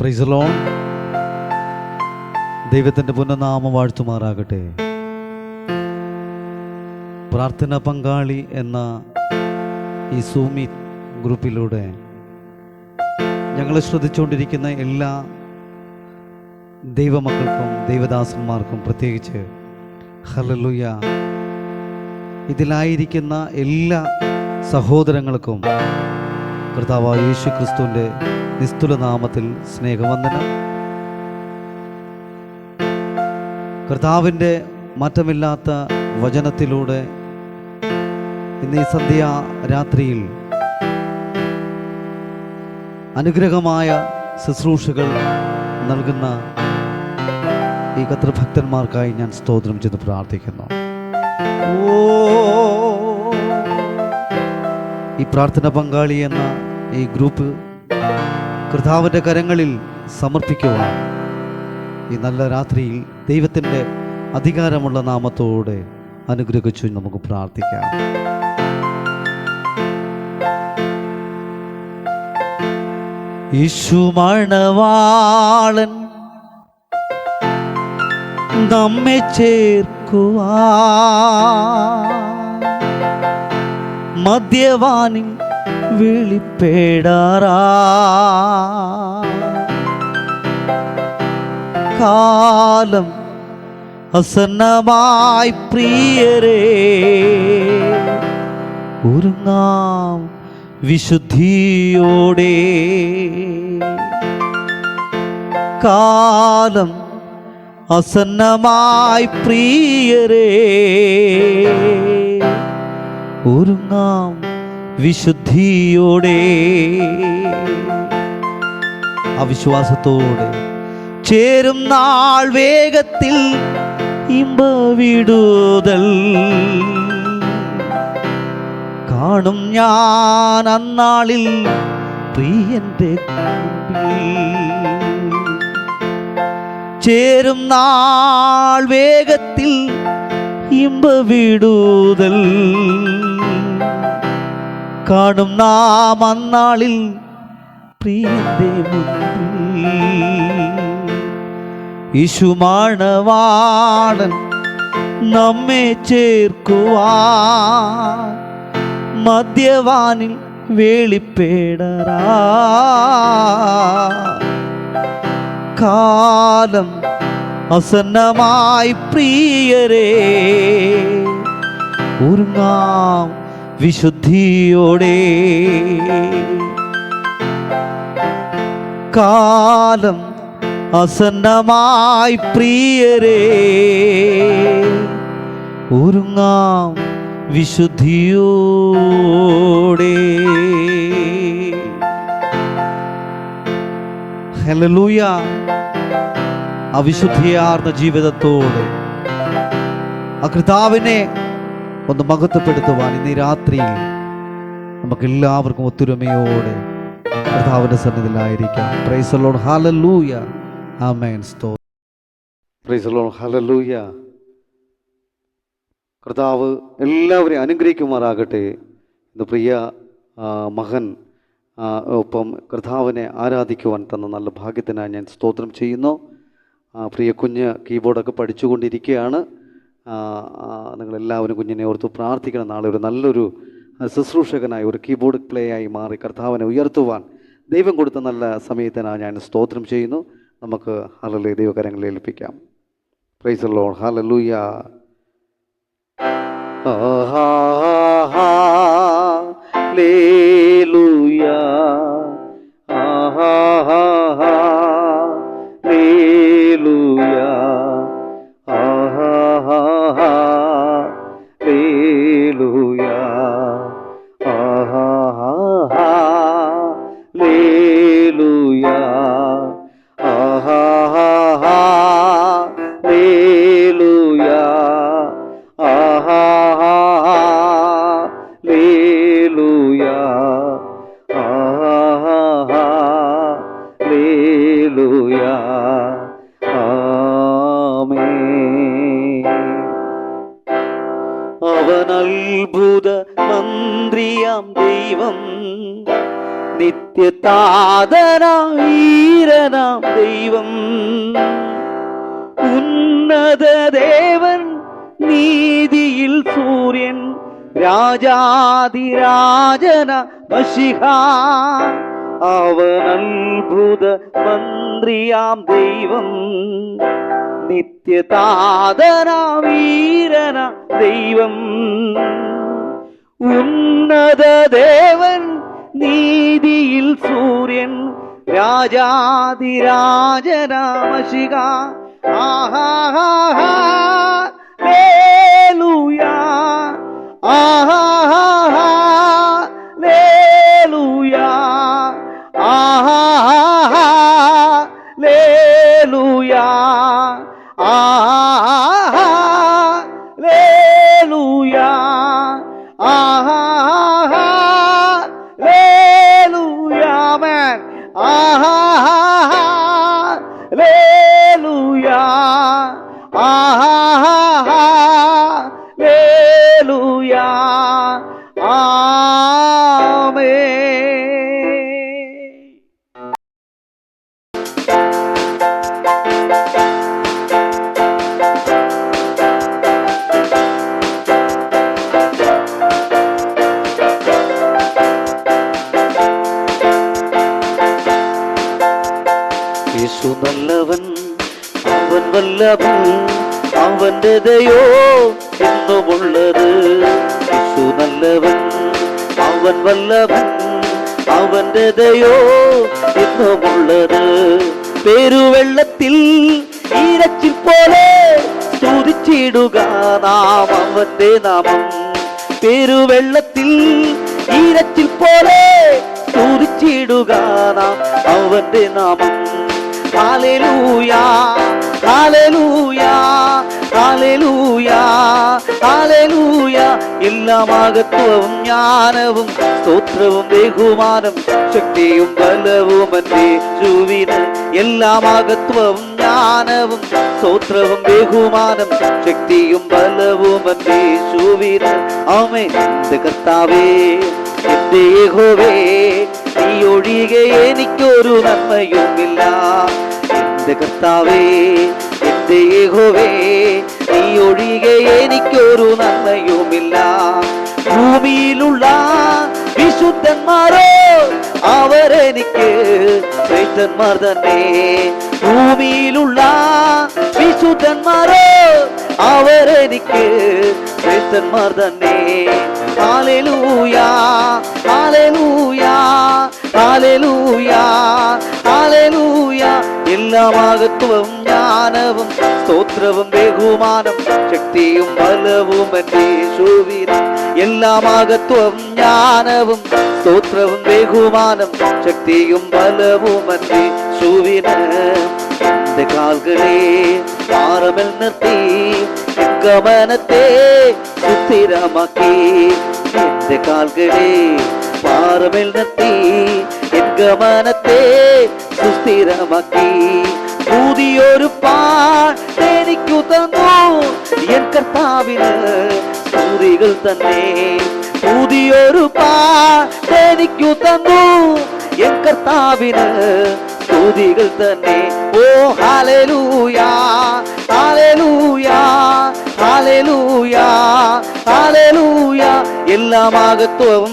പ്രൈസലോൺ ദൈവത്തിന്റെ പുനഃനാമം വാഴ്ത്തുമാറാകട്ടെ. പ്രാർത്ഥന പങ്കാളി എന്ന ഈ സൂമി ഗ്രൂപ്പിലൂടെ ഞങ്ങൾ ശ്രദ്ധിച്ചുകൊണ്ടിരിക്കുന്ന എല്ലാ ദൈവമക്കൾക്കും ദൈവദാസന്മാർക്കും പ്രത്യേകിച്ച്. ഹലലുയ ഇതിലായിരിക്കുന്ന എല്ലാ സഹോദരങ്ങൾക്കും കർത്താവ് യേശു ക്രിസ്തുവിന്റെ നിസ്തുല നാമത്തിൽ സ്നേഹവന്ദനം. കർത്താവിന്റെ മാറ്റമില്ലാത്ത വചനത്തിലൂടെ ഇന്ന് ഈ സന്ധ്യ രാത്രിയിൽ അനുഗ്രഹമായ ശുശ്രൂഷകൾ നൽകുന്ന ഈ കത്രഭക്തന്മാർക്കായി ഞാൻ സ്തോത്രം ചെയ്ത് പ്രാർത്ഥിക്കുന്നു. ഓ ഈ പ്രാർത്ഥന പങ്കാളി എന്ന ഈ ഗ്രൂപ്പ് കർത്താവിന്റെ കരങ്ങളിൽ സമർപ്പിക്കുവാൻ. ഈ നല്ല രാത്രിയിൽ ദൈവത്തിന്റെ അധികാരമുള്ള നാമത്തോടെ അനുഗ്രഹിച്ചു നമുക്ക് പ്രാർത്ഥിക്കാം. യേശുമണവാളൻ നമ്മെ ചേർക്കുവാ മദ്യവാനിൽ വിളിപ്പേടാറാ. കാലം അസന്നമായി പ്രിയരേ ഒരുങ്ങാം വിശുദ്ധിയോടെ. കാലം അസന്നമായി പ്രിയരേ ഒരുങ്ങാം വിശുദ്ധിയോടെ അവിശ്വാസത്തോടെ ചേരും നാൾ വേഗത്തിൽ ഇമ്പ വിടുതൽ കാണും ഞാൻ അന്നാളിൽ പ്രിയന്റെ. ചേരും നാൾ വേഗത്തിൽ ഇമ്പ വിടുതൽ കാണും നാം അന്നാളിൽ യേശുമാണവാടൻ നമ്മെ ചേർക്കുവാ മദ്യവാനിൽ വേളിപ്പേടറാ. കാലം അസന്നമായി പ്രിയരേ ഒരുങ്ങാം വിശുദ്ധിയോടെ കാലം അസന്നമായി പ്രിയരേ ഒരുങ്ങാം വിശുദ്ധിയോടെ. ഹലലൂയ അവിശുദ്ധിയാർന്ന ജീവിതത്തോടെ ആ കർത്താവിനെ ഒന്ന് മഹത്വപ്പെടുത്തുവാൻ ഇന്ന് രാത്രിയിൽ നമുക്ക് എല്ലാവർക്കും ഒത്തൊരുമയോടെ കർത്താവിന്റെ സന്നിധിയിലായിരിക്കാം. Praise the Lord Lord hallelujah amen സ്തോ praise Lord hallelujah കർത്താവ് എല്ലാവരെയും അനുഗ്രഹിക്കുമാറാകട്ടെ. ഇന്ന് പ്രിയ മകൻ ഒപ്പം കർത്താവിനെ ആരാധിക്കുവാൻ തന്ന നല്ല ഭാഗ്യത്തിനായി ഞാൻ സ്തോത്രം ചെയ്യുന്നു. പ്രിയ കുഞ്ഞ് കീബോർഡൊക്കെ പഠിച്ചുകൊണ്ടിരിക്കുകയാണ്. നിങ്ങളെല്ലാവരും കുഞ്ഞിനെ ഓർത്ത് പ്രാർത്ഥിക്കണം. നാളെ ഒരു നല്ലൊരു ശുശ്രൂഷകനായി ഒരു കീബോർഡ് പ്ലേ ആയി മാറി കർത്താവിനെ ഉയർത്തുവാൻ ദൈവം കൊടുത്ത നല്ല സമയത്തിനാണ് ഞാൻ സ്തോത്രം ചെയ്യുന്നു. നമുക്ക് ഹലലു ദൈവകരങ്ങളിൽ ഏൽപ്പിക്കാം. Praise lord hallelujah Hallelujah. അവൻ അത്ഭുത മന്ത്രിയാം ദൈവം. നിത്യ നിത്യതാതനാം ദൈവം. ഉന്നത ദേവൻ നീതിയിൽ സൂര്യൻ രാജാതിരാജന മഷിഹ. അവൻ അത്ഭുത മന്ത്രിയാം ദൈവം. നിത്യതാതനാവീരന ദൈവം. ഉന്നത ദേവൻ നീതിയിൽ സൂര്യൻ രാജാതിരാജരാമശിക ആഹാഹാഹാ ലേലൂയാ യേശു നല്ലവൻ അവൻ വല്ലവൻ അവന്റെ ദയോ എന്നുമുള്ളത്. യേശു നല്ലവൻ അവൻ വല്ലവൻ അവന്റെ ദയോ എന്നുമുള്ളത്. പേരുവെള്ളത്തിൽ ഈരച്ചിൽ പോലെ സ്തുതിച്ചിടുക നാം അവന്റെ നാമം. പേരുവെള്ളത്തിൽ ഈരച്ചിൽ പോലെ സ്തുതിച്ചിടുക നാം അവന്റെ നാമം. ഹാലലൂയാ ഹാലലൂയാ ഹാലലൂയാ ഹാലലൂയാ എല്ലാ മഹത്വവും ജ്ഞാനവും സ്തോത്രവും ബഹുമാനം ശക്തിയും ബലവും എന്റെ യേശുവിന് എല്ലാ മഹത്വവും ജ്ഞാനവും സ്തോത്രവും ബഹുമാനം ശക്തിയും ബലവും എന്റെ യേശുവിന് ആമേൻ. എന്റെ കർത്താവേ. യഹോവേ നീ ഒഴികെ എനിക്കൊരു നന്മയുമില്ല. എന്റെ കർത്താവേ എന്റെ യഹോവേ നീ ഒഴികെ എനിക്കൊരു നന്മയുമില്ല. ഭൂമിയിലുള്ള വിശുദ്ധന്മാരോ അവരെനിക്ക് ശ്രേഷ്ഠന്മാർ തന്നെ. ഭൂമിയിലുള്ള വിശുദ്ധന്മാരോ അവരെനിക്ക് ശ്രേഷ്ഠന്മാർ തന്നെ. എല്ലാ മഹത്വവും ജ്ഞാനവും സ്തോത്രവും ബഹുമാനം ശക്തിയും ബലവും യേശുവിന് എല്ലാ മഹത്വവും ജ്ഞാനവും സ്തോത്രവും ബഹുമാനം ശക്തിയും ബലവും യേശുവിന്. എന്റെ കാൽകളെ പാറമൽ നിർത്തി ഗമനത്തെ സുസ്ഥിരമാക്കി. എന്റെ കാൽകളെ പാറമേൽ നിർത്തി. എൻ ഗമനത്തെ സുസ്ഥിരമാക്കി. പുതിയൊരു പാട്ടെനിക്കു തന്നു. എൻ കർത്താവിന് സ്തുതികൾ തന്നെ. പുതിയൊരു പാട്ടെനിക്കു തന്നു. എൻ കർത്താവിന് സ്തുതികൾ തന്നെ. ഓ ഹാലലൂയാ ഹാലലൂയാ ഹാലലൂയാ ഹാലലൂയാ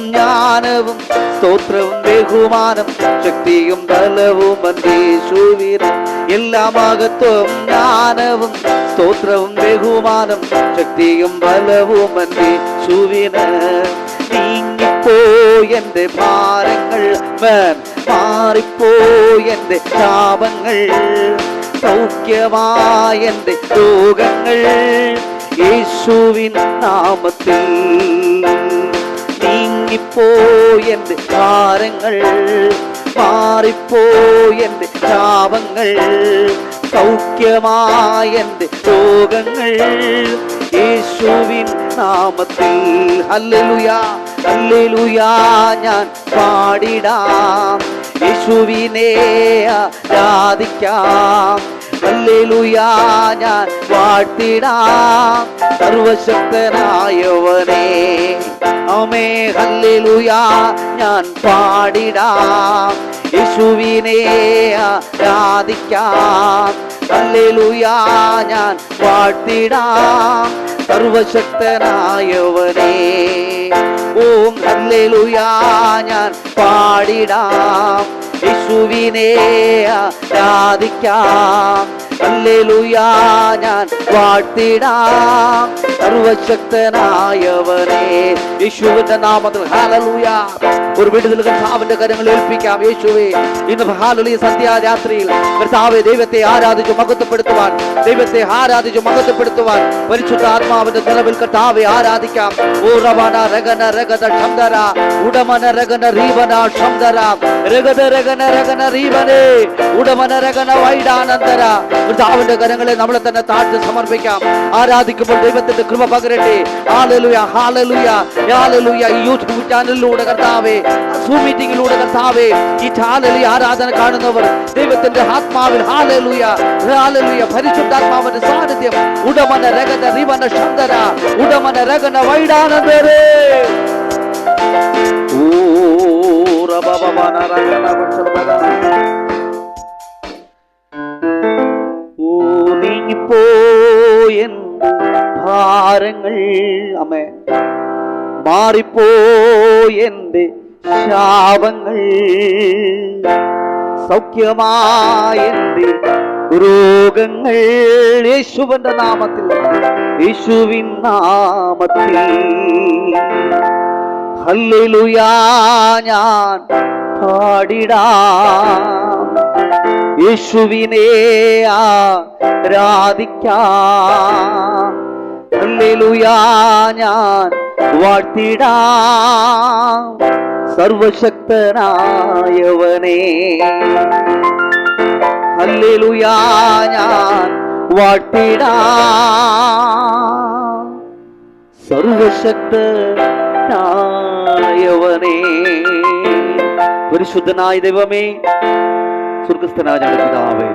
ജ്ഞാനവും സ്തോത്രവും ബഹുമാനം ശക്തിയും ബലവും അന്തേശുവീരം എല്ലാ മഹത്വവും ജ്ഞാനവും സ്തോത്രവും ബഹുമാനം ശക്തിയും ബലവും അന്തേശുവിന് നീങ്ങിപ്പോയെന്റെ ഭാരങ്ങൾ മാറിപ്പോയെന്റെ ശാപങ്ങൾ സൗഖ്യമായെന്റെ രോഗങ്ങൾ. യേശുവിൻ നാമത്തിൽ നീങ്ങിപ്പോയെന്റെ താരങ്ങൾ മാറിപ്പോയെന്റെ ശാപങ്ങൾ സൗഖ്യമായെന്റെ രോഗങ്ങൾ. യേശുവിൻ നാമത്തിൽ അല്ലലുയ അല്ലലുയ ഞാൻ പാടിടാം. യേശുവിനെ ആരാധിക്കാം. ഹല്ലേലൂയാ ഞാൻ വാഴ്ത്തിടാം. സർവശക്തനായവനെ. അമേ ഹല്ലേലൂയാ ഞാൻ പാടിടാം. യേശുവിനെ ആരാധിക്കാം. ഹല്ലേലൂയാ ഞാൻ വാഴ്ത്തിടാം. സർവശക്തനായവനെ. ഓം ഹല്ലേലൂയാ ഞാൻ പാടിടാം. യേശുവിനെ ആരാധിക്കാം. ഹല്ലേലൂയാ ഞാൻ വാഴ്ത്തിടാം. സർവശക്തനായവനെ യേശുവിന്റെ നാമത്തിൽ. ഹാലലൂയ ഒരു വിടുതൽ കർത്താവിന്റെ കരങ്ങൾ ഏൽപ്പിക്കാം യേശുവേ. ഇന്ന് ഹാലലി സന്ധ്യാരാത്രിയിൽ കർത്താവെ ദൈവത്തെ ആരാധിച്ചു മഹത്വപ്പെടുത്തുവാൻ ദൈവത്തെ ആരാധിച്ചു മഹത്വപ്പെടുത്തുവാൻ പരിശുദ്ധ ആത്മാവിന്റെ നിലവിൽ കർത്താവെ ആരാധിക്കാം. ഊറവന രഗന രഗത ഷംദര ഉടമന രഗന റീവന ഷംദര രഗത രഗന രഗന റീവനെ. ഉടമന രഗന വൈഡാനന്ദര കർത്താവിന്റെ കരങ്ങളെ നമ്മളെ തന്നെ താഴ്ത്തി സമർപ്പിക്കാം. ആരാധിക്കുമ്പോൾ ദൈവത്തിന്റെ കൃപ പകരട്ടെ. ഹാലലുയ ഹാലലുയ ഹാലലുയ ഈ യൂട്യൂബ് ചാനലിലൂടെ കർത്താവേ സൂം മീറ്റിംഗിലൂടെ കർത്താവേ ഈ ഹാലലുയ ആരാധന കാണുന്നവർ ദൈവത്തിന്റെ ആത്മാവിൽ ഹാലലുയ ഹാലലുയ പരിശുദ്ധാത്മാവിന്റെ സാന്നിധ്യം ഉടമന രഗന റിവന ശബ്ദര ഉടമന രഗന വൈഡാനന്ദരേ ഓ റബബബന രഗന വശർബന നീങ്ങിപ്പോയെൻ ഭാരങ്ങൾ. അമ്മേ മാറിപ്പോയെന്റെ ശാപങ്ങൾ. സൗഖ്യമായെന്റെ രോഗങ്ങൾ. യേശുവിന്റെ നാമത്തിൽ യേശുവിൻ നാമത്തിൽ. ഹല്ലേലൂയാ ഞാൻ പാടിടാം. യേശുവിനെ ആരാധിക്കാം. ഞാൻ വാഴ്ത്തിടാം. സർവശക്തനായവനെ. ഹല്ലേലൂയാ ഞാൻ വാഴ്ത്തിടാം. സർവശക്തനായവനെ. പരിശുദ്ധനായ ദൈവമേ സ്വർഗസ്ഥനായ പിതാവേ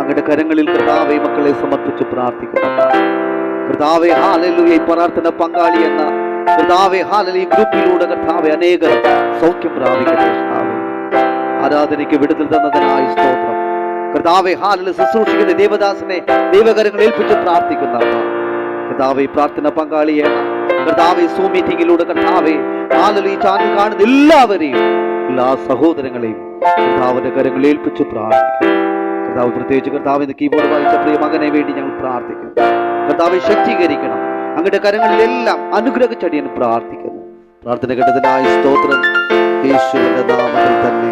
അങ്ങയുടെ കരങ്ങളിൽ കർത്താവെ മക്കളെ സമർപ്പിച്ച് പ്രാർത്ഥിക്കുന്നു. കർത്താവെ ഹാലലുയ ഈ പ്രാർത്ഥന പങ്കാളി എന്ന കർത്താവെ ഹാലലി ഗ്രൂപ്പിലൂടെ കർത്താവെ അനേകർ സൗഖ്യം കർത്താവേ. ആരാധനയ്ക്ക് വിടുതൽ തന്നതിനായി സ്തോത്രം. കർത്താവെ ഹാലിൽ ശുശ്രൂഷിക്കുന്ന ദേവദാസനെ ദൈവകരങ്ങൾ ഏൽപ്പിച്ച് പ്രാർത്ഥിക്കുന്ന കർത്താവെ പ്രാർത്ഥന പങ്കാളിയെ കർത്താവെ സൂ മീറ്റിംഗിലൂടെ കർത്താവെ ഹാലലി ഈ ചാനൽ കാണുന്ന എല്ലാവരെയും എല്ലാ സഹോദരങ്ങളെയും കർത്താവിന്റെ കരങ്ങളിൽ ഏൽപ്പിച്ച് പ്രാർത്ഥിക്കുന്നു. കർത്താവ് പ്രത്യേകിച്ച് കർത്താവിന്റെ കീബോർഡ് വായിച്ച പ്രിയ മകനെ വേണ്ടി ഞങ്ങൾ പ്രാർത്ഥിക്കുന്നു. കർത്താവെ ശക്തീകരിക്കണം. അങ്ങയുടെ കരങ്ങളിലെല്ലാം അനുഗ്രഹിച്ചടിയൻ പ്രാർത്ഥിക്കുന്നു. പ്രാർത്ഥന ഘട്ടത്തിനായി സ്തോത്രം. യേശുവിന്റെ നാമത്തിൽ തന്നെ